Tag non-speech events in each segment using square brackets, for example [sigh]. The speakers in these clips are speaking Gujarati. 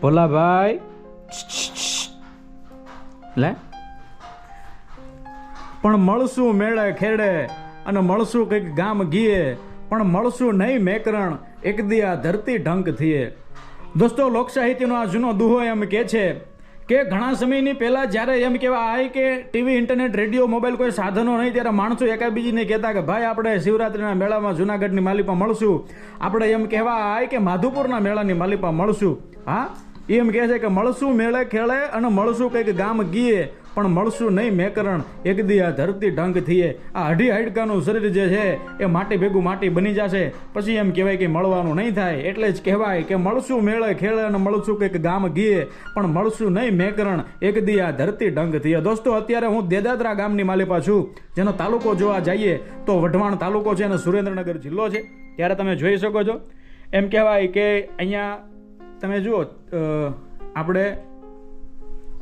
ભોલાભાઈ લે પણ મળશું મેળે ખેડે અને મળશું કંઈક ગામ ગીએ. પણ મળશું નહીં મેકરણ, એક દી આ ધરતી ઢંક થઈએ દોસ્તો, લોકસાહિત્યનો આ જૂનો દુહો એમ કે છે કે ઘણા સમયની પહેલાં જ્યારે એમ કહેવા આવે કે ટીવી, ઇન્ટરનેટ, રેડિયો, મોબાઈલ કોઈ સાધનો નહીં. ત્યારે માણસો એકાબીજીને કહેતા કે, ભાઈ, આપણે શિવરાત્રિના મેળામાં જુનાગઢની માલિપા મળશું. આપણે એમ કહેવા આવે કે માધુપુરના મેળાની માલિપા મળશું. હા? એમ કહે છે કે મળશું, મેળે ખેળે અને મળશું કંઈક ગામ ગીએ. પણ મળશું નહીં મેકરણ. એક દી આ ધરતી ઢંગ થઈએ. આ અઢી હાડકાનું શરીર જે છે, એ માટી ભેગું માટી બની જશે. પછી એમ કહેવાય કે મળવાનું નહીં થાય. એટલે જ કહેવાય કે મળશું, મેળે ખેળે અને મળશું કંઈક ગામ ગીએ. પણ મળશું નહીં મેકરણ. એક દી આ ધરતી ઢંગ થઈએ. દોસ્તો, અત્યારે હું દેદાદરા ગામની માલિપા છું. જેનો તાલુકો જોવા જઈએ, તો વઢવાણ તાલુકો છે અને સુરેન્દ્રનગર જિલ્લો છે. ત્યારે તમે જોઈ શકો છો. એમ કહેવાય કે અહીંયા તમે જુઓ આપણે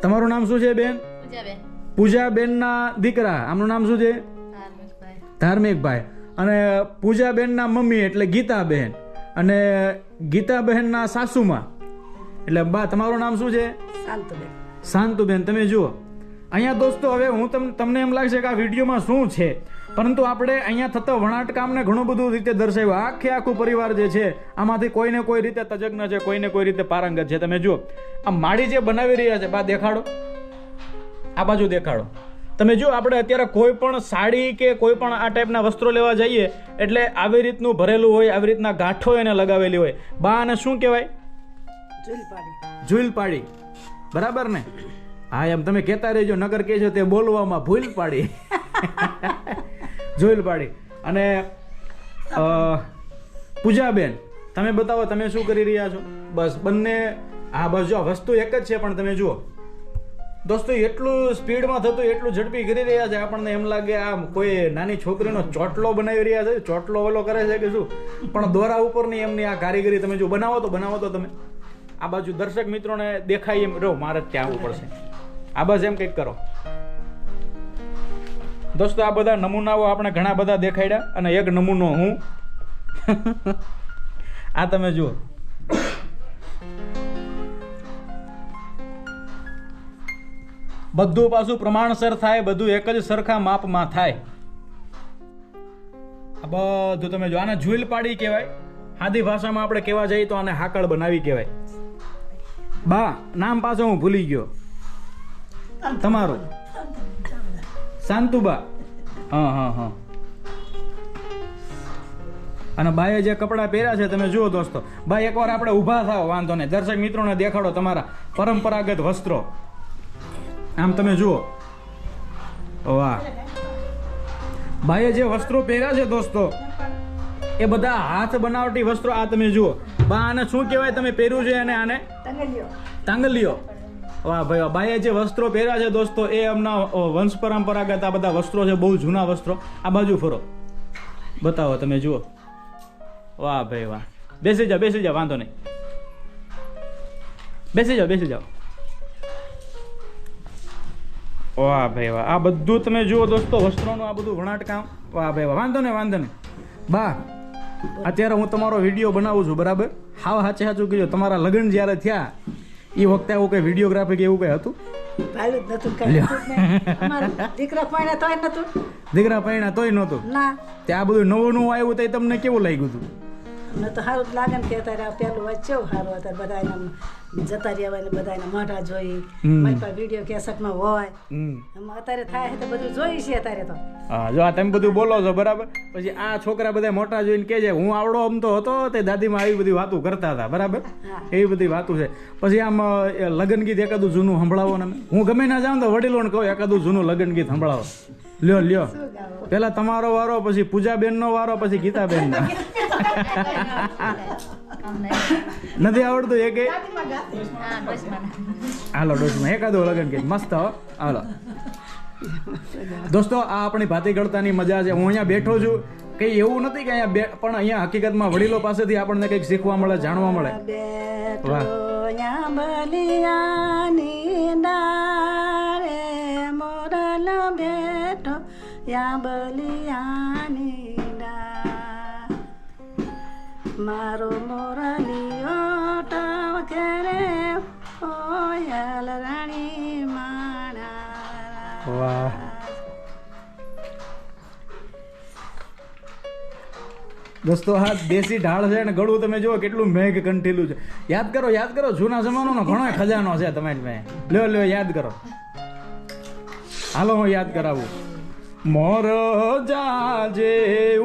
તમારું નામ શું છે બેન? પૂજાબેન. પૂજાબેનના દીકરા આમનું નામ શું છે? ધાર્મિકભાઈ. ધાર્મિકભાઈ. અને પૂજાબેનના મમ્મી એટલે ગીતાબેન. અને ગીતાબહેનના સાસુમાં. એટલે બા તમારું નામ શું છે? શાંતુબેન. શાંતુબેન. તમે જુઓ. અહીંયા દોસ્તો હવે હું તમ તમને એમ લાગશે કે આ વિડીયોમાં શું છે? પરંતુ આપણે અહીંયા થતો વણાટ કામને ઘણું બધું રીતે દર્શાવ્યું. આખે આખું પરિવાર જે છે આમાંથી કોઈને કોઈ રીતે તજજ્ઞ છે કોઈને કોઈ રીતે પારંગત છે. તમે જુઓ આ માળી જે બનાવી રહ્યા છે બા દેખાડો. આ બાજુ દેખાડો. તમે જો આપણે અત્યારે કોઈ પણ સાડી કે કોઈ પણ આ ટાઈપના વસ્ત્રો લેવા જઈએ એટલે આવી રીતનું ભરેલું હોય આવી રીતના ગાંઠો એને લગાવેલી હોય. બા આને શું કહેવાય? ઝૂલ પાડી બરાબર ને? હા એમ તમે કહેતા રહેજો નગર કહેજો તે બોલવામાં ભૂલ પાડી [laughs] ઝૂલ પાડી અને પૂજાબેન, તમે બતાવો, તમે શું કરી રહ્યા છો? બસ, બંને હા બસ જો, વસ્તુ એક જ છે, પણ તમે જુઓ. દોસ્તો, એટલું સ્પીડમાં થતું, એટલું ઝડપી કરી રહ્યા છે, આપણને એમ લાગે આ કોઈ નાની છોકરીનો ચોટલો બનાવી રહ્યા છે, ચોટલો ઓલો કરે છે કે શું? પણ દોરા ઉપરની એમની આ કારીગરી તમે જો, બનાવો તો બનાવો તો તમે. આ બાજુ દર્શક મિત્રોને દેખાય એમ, રહો, મારે ત્યાં આવવું પડશે. આ બસ એમ કંઈક કરો. દોસ્તો, આ બધા નમૂનાઓ આપણે ઘણા બધા દેખાડ્યા અને એક નમૂનો હું. આ તમે જુઓ. બધું પાછું પ્રમાણસર થાય, બધું એક જ સરખા માપમાં થાય. આ બધું તમે જો આને ઝૂલ પાડી કહેવાય. આદિ ભાષામાં આપણે કહેવા જઈએ તો આને હાકળ બનાવી કહેવાય. બા, નામ પાછો હું ભૂલી ગયો. તમારું. શાંતુબા હા હા હા. અને બાએ જે કપડાં પહેર્યા છે તમે જુઓ દોસ્તો. ભાઈ એકવાર આપણે ઊભા થાવ વાંધો નહીં. દર્શક મિત્રોને દેખાડો તમારા પરંપરાગત વસ્ત્રો. આમ તમે જુઓ. વાહ. ભાઈએ જે વસ્ત્રો પહેર્યા છે દોસ્તો એ બધા હાથ બનાવટી વસ્ત્રો આ તમે જુઓ. બા આને શું કહેવાય? તમે પહેર્યું છે અને આને? તંગલિયો. તાંગલીઓ વાહ ભાઈ બાઈએ જે વસ્ત્રો પહેર્યા છે દોસ્તો, એ એમના વંશ પરંપરાગત આ બધા વસ્ત્રો છે, બહુ જૂના વસ્ત્રો. આ બાજુ ફરો. બતાવો તમે, જુઓ. વાહ ભાઈ વાહ. બેસી જાઓ બેસી જાઓ, વાંધો નહીં. બેસી જાઓ બેસી જાઓ. વાહ ભાઈ વાહ. આ બધું તમે જુઓ દોસ્તો, વસ્ત્રોનું આ બધું વણાટ કામ વાહ ભાઈ વાહ. વાંધો નહીં વાંધો નહીં. બા, અત્યારે હું તમારો વીડિયો બનાવું છું, બરાબર? હાવ સાચે સાચું કીધું. તમારા લગ્ન જ્યારે થયા એ વખતે આવું કઈ વિડીયોગ્રાફી કે એવું કઈ હતું? ભાઈ જ નતું કઈ. દીકરા પાણી તોય નતું. દીકરા પૈણા તોય નતું ના. ત્યાં બધું નવું નવું આવ્યું તો તમને કેવું લાગ્યું હતું અમને તો સારું જ લાગે ને કે અત્યારે આ પેલું કેવું સારું અત્યારે બધા એના જતા રહ્યા હોય ને બધા એના મોઢા જોઈ મારી પાસે વીડિયો કેસેટમાં હોય. અત્યારે થાય છે તો બધું જોઈ છે અત્યારે તો. હા જો આ તમે બધું બોલો છો બરાબર? પછી આ છોકરા બધા મોટા જોઈને કે છે હું આવડો આમ તો હતો તે દાદીમાં આવી બધી વાતો કરતા હતા. બરાબર? એવી બધી વાતો છે. પછી આમ લગ્ન ગીત એકાદું જૂનું સંભળાવો ને હું ગમે ના જાઉં તો વડીલોને કહું એકાદું જૂનું લગ્ન ગીત સંભળાવો. લ્યો લ્યો. પેલા તમારો વારો પછી પૂજાબેનનો વારો પછી ગીતાબેનનો. નો નથી આવડતું એ કે હા બસ મને હાલો ડોશમાં. એકાદું લગન કે મસ્ત હો. હાલો. દોસ્તો આ આપણી ભાતી ગળતાની મજા છે. હું અહીંયા બેઠો છું. કઈ એવું નથી કે અહીંયા પણ અહીંયા હકીકતમાં વડીલો પાસેથી આપણને કંઈક શીખવા મળે જાણવા મળે. વાહ. બલિયા બલિયાની મારો મોરલીઓ ટવકે ઓયલ રાણી માણા વાહ દોસ્તો હા દેશી ઢાળ છે અને ગળું તમે જુઓ કેટલું મેઘ કંઠીલું છે. યાદ કરો યાદ કરો, જૂના જમાનાનો ઘણો ખજાનો છે તમારી પાસે. લ્યો લ્યો, યાદ કરો. હાલો, હું યાદ કરાવું. મોર જાજે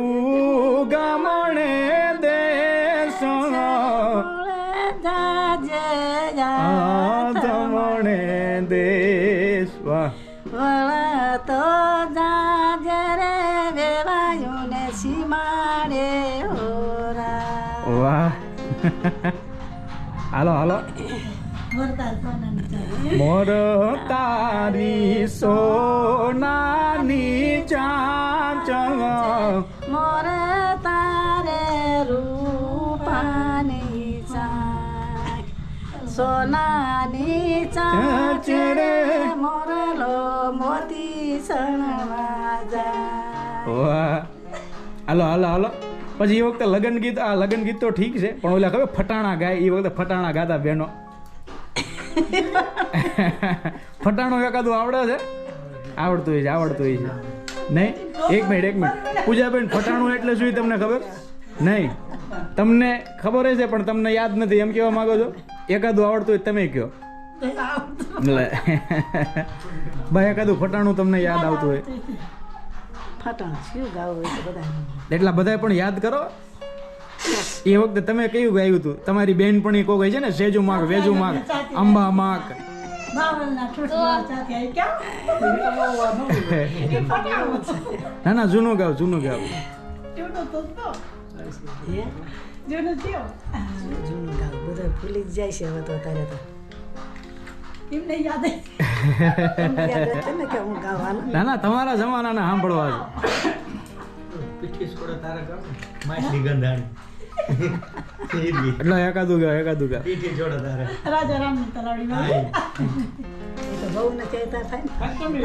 ગામણે દેશ જાજે તમણે દેશ વાહ વળતો જાજે રે વેવાયુને સીમાડે હોરા વાહ. હાલો હાલો. મોર તારી સોનાની ચાંચ મોર તારે રૂપાની ચાંચ સોનાની ચાંચ રે મોરલો મોતી સણવા જા હાલો હાલો હાલો. પછી એ વખતે લગન ગીત આ લગન ગીત તો ઠીક છે પણ ઓલા ખબર ફટાણા ગાય એ વખતે ફટાણા ગાતા બહેનો. [laughs] ફટાણું એકાદું આવડે છે? આવડતું હોય છે આવડતું હોય છે. નહીં? એક મિનિટ એક મિનિટ. પૂજાબેન ફટાણું એટલે શું તમને ખબર? નહીં. તમને ખબર છે પણ તમને યાદ નથી. એમ કહેવા માંગો છો? એકાદું આવડતું હોય તમે કહો. લે. [laughs] ભાઈ એકાદું ફટાણું તમને યાદ આવતું હોય. એટલા બધા પણ યાદ કરો. એ વખતે તમે કયું ગાયું હતું? તમારી બેન પણ કોઈ ગઈ છે ને? સેજુ માગ વેજુ માગ અંબા માગ. [laughs] ના ના જૂનું ગાવ જૂનું ગાવ. જૂનું ગાવું બધા ભૂલી જ જાય છે હવે તો અત્યારે તો. તમને યાદ હશે ને કે હું ગાવાનું ના ના તમારા જમાનાના સાંભળવા છે. [laughs] પીઠી છોડે તારે ગામ માછલી ગંધાણી એટલે એકાદું ગાવ એકાદું ગાવ પીઠી છોડે તારે એ તો બહુ ને કહેતા થાય ને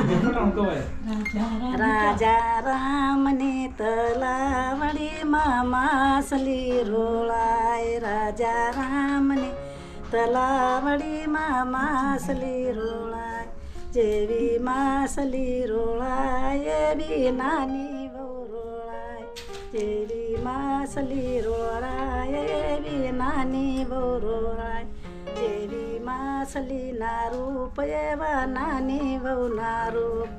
રાજા રામની તલાવડીમાં માસલી રોળાય રાજા રામની તલાવડીમાં માસલી રોળાય જેવી માસલી રોળાય એવી નાની બહુ રોળાય જેવી માસલી રોળાય એવી નાની બહુ રોળાય જેવી માસલી ના રૂપ એવા નાની બહુ ના રૂપ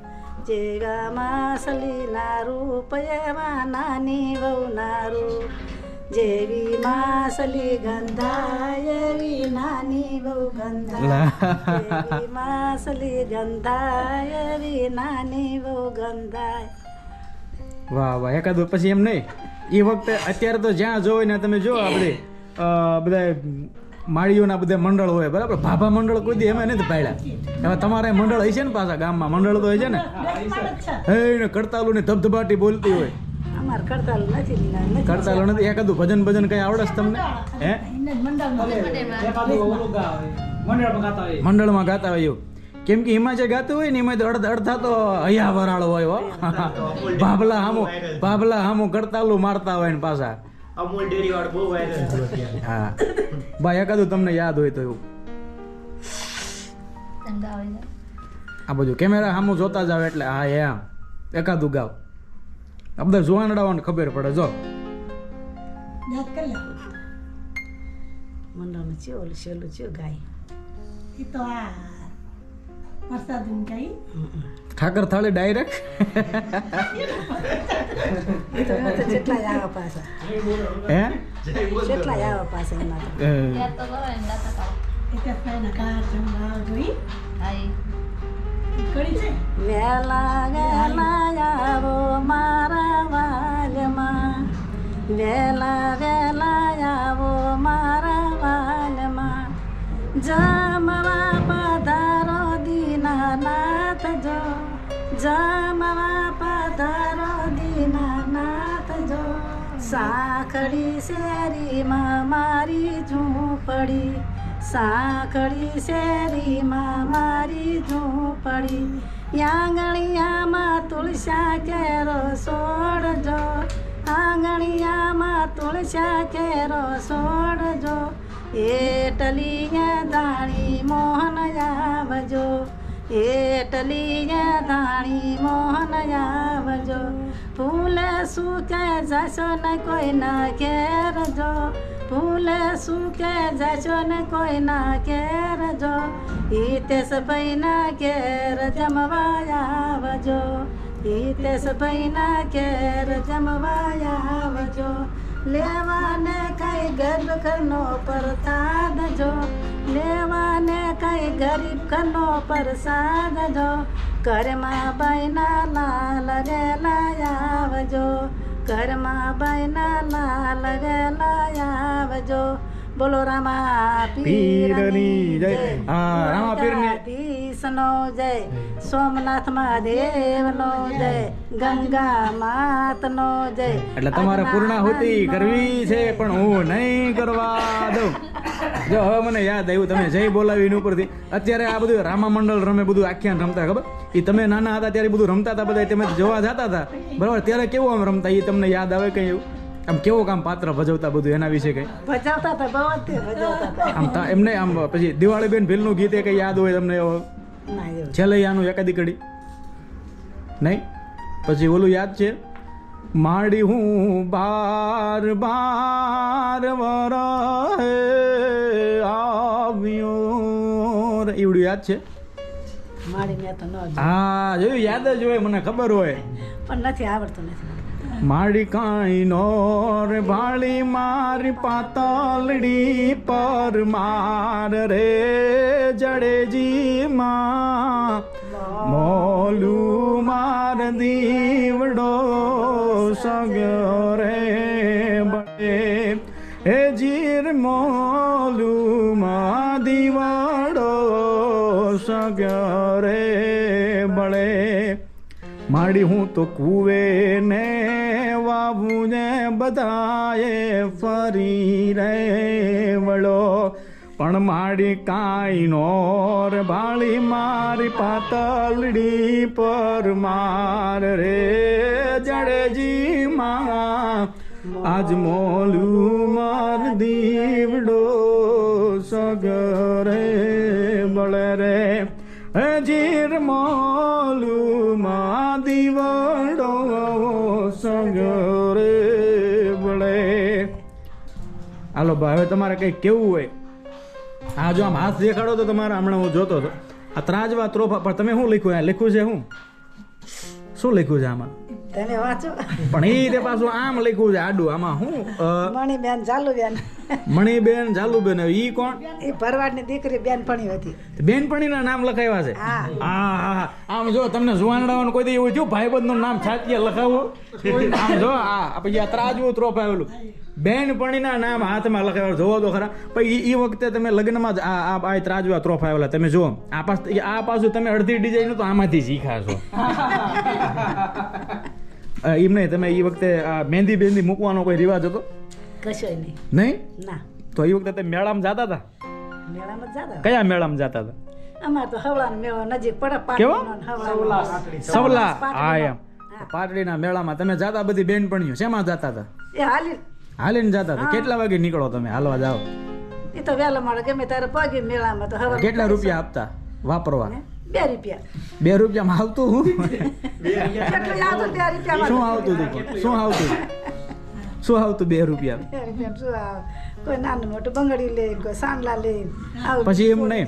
જેવા માસલી ના રૂપ એવા નાની બહુ ના રૂપ જેવી માસલી ગંધાય એવી નાની બહુ ગંધાય જેવી માસલી ગંધાય એવી નાની એ વખતે અત્યારે તો જ્યાં જોવો ને તમે જો આપણે બધા માળીઓના બધા મંડળ હોય બરાબર? ભાભા મંડળ કોઈ દી એમાં નથી પાડ્યા. હવે તમારે મંડળ હશે છે ને પાછા ગામમાં? મંડળ તો હોય છે ને? હે ને કડતાલું ને ધબધબાટી બોલતી હોય. અમાર કરતાલ નથી એક નથી. એકાદું ભજન ભજન કઈ આવડે છે તમને? હે મંડળમાં ગાતા હોય એવું. કેમ કે એમાં જે ગાતું હોય ને એમાં તો અડધ અડધા તો હયા વરાળ હોય હો. ભાભલા હામો ભાભલા હામો કડતાલું મારતા હોય ને પાછા. અમૂલ ડેરી વાળ બહુ વાયરલ હા. ભાઈ એકાદું તમને યાદ હોય તો એવું. આ બધું કેમેરા સામું જોતા જાવ એટલે હા એમ એકાદું ગાવ. આ બધા જોવાનડાઓને ખબર પડે જો. મંડળનું છે ઓલું છેલ્લું છે ગાય. તો થાળી ડાયરેક્ટ એ ઠાકર થાળે ડાયરેક્ટ જેટલા આવે પાછા. હે? જેટલા આવે પાછા એમાં તો. અ, યાદ તો કરો એમ ગાતા કરો હા ઈ. વેલા વેલા સાંકળી શેરીમાં મારી ઝૂંપડી. સાંકળી શેરીમાં મારી ઝૂંપડી. આંગણિયામાં તુલસા કેરો સોડજો. આંગણિયામાં તુલસા કેરો સોડજો. એટલી દાણી મોહન આવજો. એટલી દાણી મોહન આવજો. ફૂલે સુકે જશો ને કોઈ ના ઘેર જો ફૂલે સુકે જશો ને કોઈ ના ઘેર જો હિતેશ ભાઈ ના ઘેર જમવા આવજો. હિતેશ ભાઈ ના ઘેર જમવા આવજો. લેવાને કઈ ગરીબ ઘરનો પ્રસાદ જો લેવાને કઈ ગરીબ ઘરનો પ્રસાદ જો ઘરમાં બાઈના લાલ ગેલા આવજો ઘરમાં બાઈના લાલ ગેલા આવજો બોલો રામા પીરની જય. હા, રામા પીરની. દ્વારકાધીશનો જય સોમનાથ મહાદેવનો જય ગંગા માતનો જય એટલે તમારે પૂર્ણાહુતિ કરવી છે પણ હું નહીં કરવા દઉં. જો હવે મને યાદ આવ્યું તમે જય બોલાવી એની ઉપરથી. અત્યારે આ બધું રામા મંડળ રમે બધું આખ્યાન રમતા ખબર? એ તમે નાના હતા ત્યારે બધું રમતા હતા બધા તમે જોવા જતા હતા. બરાબર? ત્યારે કેવું આમ રમતા એ તમને યાદ આવે કઈ એવું? આમ કેવો કામ પાત્ર ભજવતા બધું એના વિશે કઈ? ભજવતા હતા આમ એમને આમ પછી દિવાળી બેન ભીલનું ગીત એ કઈ યાદ હોય તમને? એવો. આનું એકાદી કડી. નહીં? પછી ઓલું યાદ છે? માડી હું બાર બાર વર આવ્યો. એવડું યાદ છે. હા જોયું? યાદ જ હોય મને ખબર હોય. પણ નથી આવડતું નથી. માડી કાંઈ નોર ભાળી મારી પાતળડી પર માર રે જડેજી માં મોલું માર દીવડો સગ્યો રે બળે. હે જીર મોલું મા દીવાડો સગ્યો રે બળે. માડી હું તો કુવે ને ને બધાએ ફરી રે વળો પણ માડી કાંઈ નોર ભાળી મારી પાતળડી પર માર રે જડેજી માં આજ મોલું માર દીવડો સગરે બળ રે. હજીર ભાઈ હવે તમારે કંઈક કેવું હોય? આ જો આમ હાથ દેખાડો તો તમારા હમણાં હું જોતો હતો. આ ત્રાજવા ત્રોફા પણ તમે શું લખ્યું? આ લખ્યું છે શું શું લખ્યું છે આમાં? તમે વાંચો. પણ એ તે પાછું આમ લખ્યું છે આડું. આમાં શું અ, મણી બેન ચાલુ બેન મણીબેન હવે ઈ કોણ? એ ભરવાડની દીકરી બેનપણી હતી. બેનપણીના નામ લખાવ્યા છે? હા. હા હા હા. આમ જો તમને જુવાનડાવાનું કોઈ દી એવું થયું? ભાઈબંધનું નામ છાતીએ લખાવું? આમ જો આ પછી આ ત્રાજવું ત્રોફા આવેલું બેનપણીના નામ હાથમાં લખાવ્યા જોવો તો ખરા. પછી એ વખતે તમે લગ્નમાં જ આ આ આ ત્રાજવા ત્રોફ આવેલા તમે જુઓ આ પાસ આ પાછું તમે અડધી ડિઝાઇન તો આમાંથી શીખા છો [laughs] એમ નહીં તમે એ વખતે આ મહેંદી બેંદી મૂકવાનો કોઈ રિવાજ હતો? કશો નહીં. નહીં? ના. તો એ વખતે તમે મેળામાં જતા હતા? મેળામાં જ કયા મેળામાં જતા હતા? અમાર તો હવળાનો મેળો નજીક પડે કેવો? પાટણનો ને સવલા. હા એમ. પાટડીના મેળામાં તમે જાતા બધી બેનપણીઓ શેમાં જાતા હતા? એ હાલી હાલીને જતા હતા. કેટલા વાગે નીકળો તમે? હાલવા જાઓ. એ તો વહેલા મળે ગમે ત્યારે પગે મેળામાં તો હવે કેટલા રૂપિયા આપતા વાપરવા? બે રૂપિયા. બે રૂપિયામાં આવતું હું? [laughs] શું આવતું હતું શું આવતું? [laughs] શું આવતું બે રૂપિયા? કોઈ નાનું મોટું બંગડી લે કોઈ સાંડલા લે પછી એમ નહીં.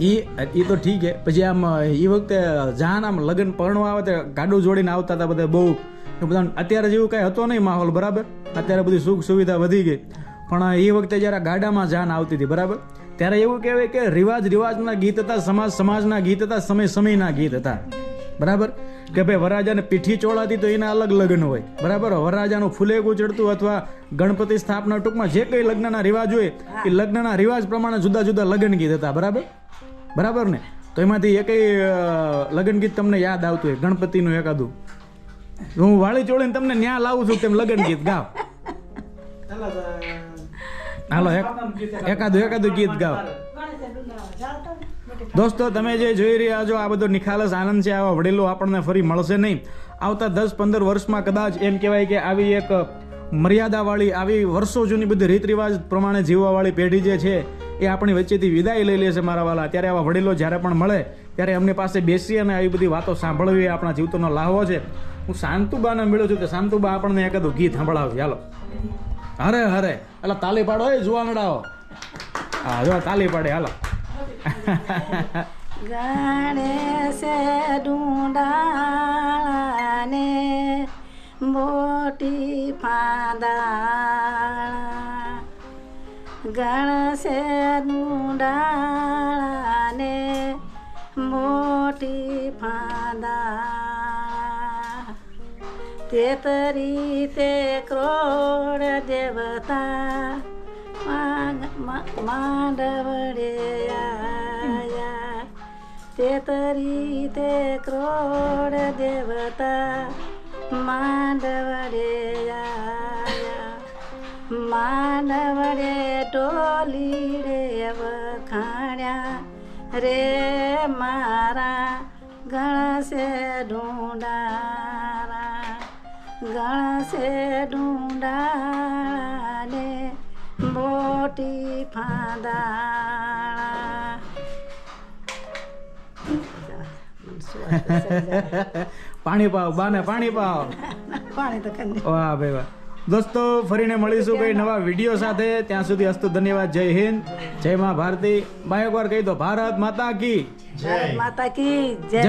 એ એ ઈ ઈ તો ઠીક છે. પછી આમ એ વખતે જાન આમ લગ્ન પરણવા આવે તે ગાડું જોડીને આવતા હતા બધા બહુ. બધા અત્યારે જેવું કાંઈ હતો નહીં માહોલ બરાબર? અત્યારે બધી સુખ સુવિધા વધી ગઈ. પણ એ વખતે જ્યારે ગાડામાં જાન આવતી હતી બરાબર? ત્યારે એવું કહેવાય કે રિવાજ રિવાજના ગીત હતા સમાજ સમાજના ગીત હતા સમય સમયના ગીત હતા. બરાબર? કે ભાઈ વરરાજાને પીઠી ચોળાતી તો એના અલગ લગ્ન હોય. બરાબર? વરરાજાનું ફૂલેકું ચડતું અથવા ગણપતિ સ્થાપના ટૂંકમાં જે કંઈ લગ્નના રિવાજ હોય એ લગ્નના રિવાજ પ્રમાણે જુદા જુદા લગ્ન ગીત હતા બરાબર? બરાબર ને? તો એમાંથી એકય લગ્ન ગીત તમને યાદ આવતું હોય ગણપતિનું એકાદું. હું વાળી ચોળીને તમને ન્યા લાવું છું તેમ લગ્ન ગીત ગાવ હાલો એક એકાદું એકાદું ગીત ગાવ. દોસ્તો, તમે જે જોઈ રહ્યા છો, આ બધો નિખાલસ આનંદ છે, આવા વડીલો આપણને ફરી મળશે નહીં. આવતા દસ પંદર વર્ષમાં કદાચ એમ કહેવાય કે આવી એક મર્યાદાવાળી, આવી વર્ષો જૂની બધી રીત રિવાજ પ્રમાણે જીવવાવાળી પેઢી જે છે, એ આપણી વચ્ચેથી વિદાય લઈ લે છે મારા વાલા. ત્યારે આવા વડીલો જ્યારે પણ મળે, ત્યારે એમની પાસે બેસી અને આવી બધી વાતો સાંભળવી એ આપણા જીવતનો લાહવો છે. હું શાંતુબાને મળ્યો છું કે શાંતુબા આપણને એકાદું ગીત સંભળાવશે ચાલો હરે હરે. એટલે તાલી પાડો, એ જુવાનડાઓ. હા, જો, તાલી પાડે, હાલો. ગણેશ ડુંડાને મોટી ફાદા ગણેશ ડુંડાને મોટી ફાંદા તેતરી તે ક્રોડ દેવતા માંડવડે તેતરી તે ક્રોડ દેવતા માંડવડે આયા. માંડવડે ટોલી રે વખાણ્યા રે મારા ગણસે ઢૂંડારા ગણસે ઢૂંડાને મોટી ફાદા [laughs] પાણી પાવ બાને પાણી પાવ. પાણી તો કરી વાહ ભાઈ વાહ. દોસ્તો ફરીને મળીશું કઈ નવા વીડિયો સાથે. ત્યાં સુધી અસ્તુ ધન્યવાદ જય હિન્દ. જય મા ભારતી. બાય એકવાર કહી દો ભારત માતા કી. જય. માતા કી જય